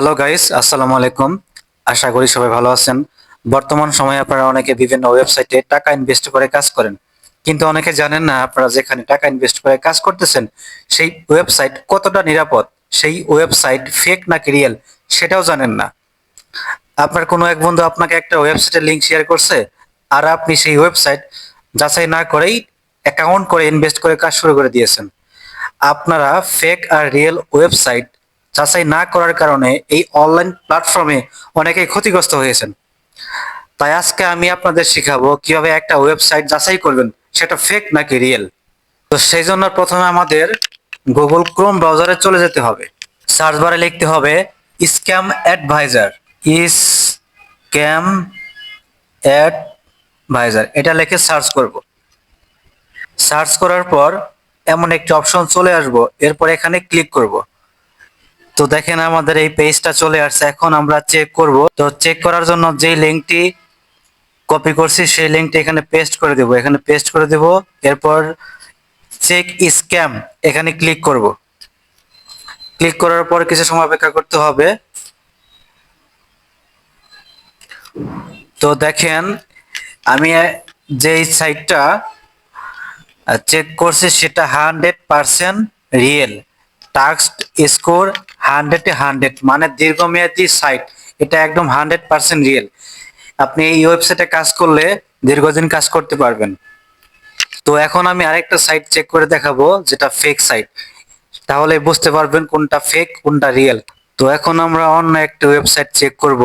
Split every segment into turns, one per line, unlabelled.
Hello guys আসসালামু আলাইকুম আশা করি সবাই ভালো আছেন। বর্তমান সময়ে আপনারা অনেকে বিভিন্ন ওয়েবসাইটে টাকা ইনভেস্ট করে কাজ করেন। কিন্তু অনেকে জানেন না আপনারা যেখানে টাকা ইনভেস্ট করে কাজ করতেছেন, সেই ওয়েবসাইট কতটা নিরাপদ, সেই ওয়েবসাইট ফেক নাকি রিয়েল সেটাও জানেন না। আপনার কোনো এক বন্ধু আপনাকে একটা ওয়েবসাইটের লিংক শেয়ার করছে, আর আপনি সেই ওয়েবসাইট যাচাই না করেই অ্যাকাউন্ট করে ইনভেস্ট করে কাজ শুরু করে দিয়েছেন। আপনারা ফেক আর রিয়েল ওয়েবসাইট যাচাই না করার কারণে এই অনলাইন প্ল্যাটফর্মে অনেকেই ক্ষতিগ্রস্ত হয়েছেন। তাই আজকে আমি আপনাদের শেখাবো কীভাবে একটা ওয়েবসাইট যাচাই করবেন, সেটা ফেক নাকি রিয়েল তো সেই জন্য প্রথমে আমাদের গুগল ক্রোম ব্রাউজারে চলে যেতে হবে। সার্চ বারে লিখতে হবে scam adviser is scam adviser এটা লিখে সার্চ করব। সার্চ করার পর এমন একটি অপশন চলে আসব, এরপর এখানে ক্লিক করব। তো দেখেন আমাদের এই পেজটা চলে আসছে। এখন আমরা চেক করব। তো চেক করার জন্য যে লিঙ্কটি কপি করছি, সেই লিঙ্কটি এখানে পেস্ট করে দেব। এখানে পেস্ট করে দেব। এরপর চেক স্ক্যাম এখানে ক্লিক করব। ক্লিক করার পর কিছু সময় অপেক্ষা করতে হবে। তো দেখেন, আমি যে সাইটটা চেক করছি, সেটা hundred percent real trust score hundred hundred মানে দীর্ঘমেয়াদী সাইট এটা একদম হান্ড্রেড পার্সেন্ট রিয়েল আপনি এই ওয়েবসাইটে কাজ করলে দীর্ঘদিন কাজ করতে পারবেন। তো এখন আমি আরেকটা সাইট চেক করে দেখাবো, যেটা ফেক সাইট তাহলে বুঝতে পারবেন কোনটা ফেক কোনটা রিয়েল তো এখন আমরা অন্য একটা ওয়েবসাইট চেক করব।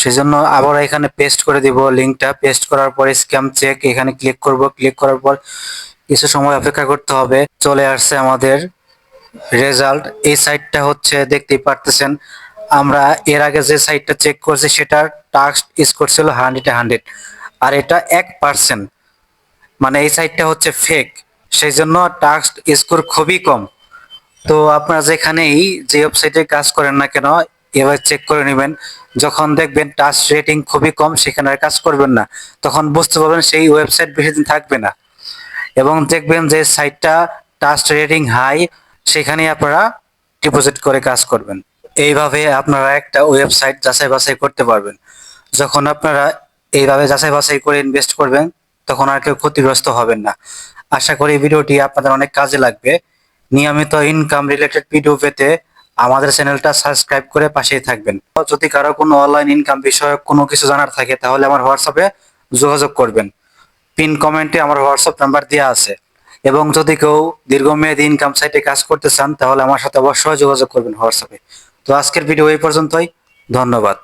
সেজন্য আবার এখানে পেস্ট করে দিব লিংকটা পেস্ট করার পরে স্ক্যাম চেক এখানে ক্লিক করব। ক্লিক করার পর কিছু সময় অপেক্ষা করতে হবে। চলে আসছে আমাদের রেজাল্ট, এই সাইটটা হচ্ছে দেখতেই পারতেছেন। আমরা এর আগে যে সাইটটা চেক করছি সেটার টাস্ক স্কোর ছিল হান্ড্রেড হান্ড্রেড আর এটা এক পার্সেন্ট মানে এই সাইটটা হচ্ছে ফেক সেই জন্য টাস্ক স্কোর খুবই কম। তো আপনারা যেখানেই যে ওয়েবসাইটে কাজ করেন না কেন এবার চেক করে নেবেন। যখন দেখবেন টাচ রেটিং খুবই কম, সেখানে আর কাজ করবেন না। তখন বুঝতে পারবেন সেই ওয়েবসাইট বেশি দিন থাকবে না। এবং দেখবেন যে সাইটটা টাচ রেটিং হাই সেখানে আপনারা ডিপোজিট করে কাজ করবেন। এইভাবে আপনারা একটা ওয়েবসাইট যাচাই বাছাই করতে পারবেন। যখন আপনারা এইভাবে যাচাই বাছাই করে ইনভেস্ট করবেন, তখন আর কেউ ক্ষতিগ্রস্ত হবেন না। আশা করি ভিডিওটি আপনাদের অনেক কাজে লাগবে। নিয়মিত ইনকাম রিলেটেড ভিডিও পেতে আমাদের চ্যানেলটা সাবস্ক্রাইব করে পাশেই থাকবেন। যদি কারও কোনো অনলাইন ইনকাম বিষয়ক কোনো কিছু জানার থাকে, তাহলে আমার হোয়াটসঅ্যাপে যোগাযোগ করবেন। পিন কমেন্টে আমার হোয়াটসঅ্যাপ নাম্বার দেওয়া আছে। এবং যদি কেউ দীর্ঘমেয়াদী ইনকাম সাইটে কাজ করতে চান, তাহলে আমার সাথে অবশ্যই যোগাযোগ করবেন হোয়াটসঅ্যাপে। তো আজকের ভিডিও এই পর্যন্তই। ধন্যবাদ।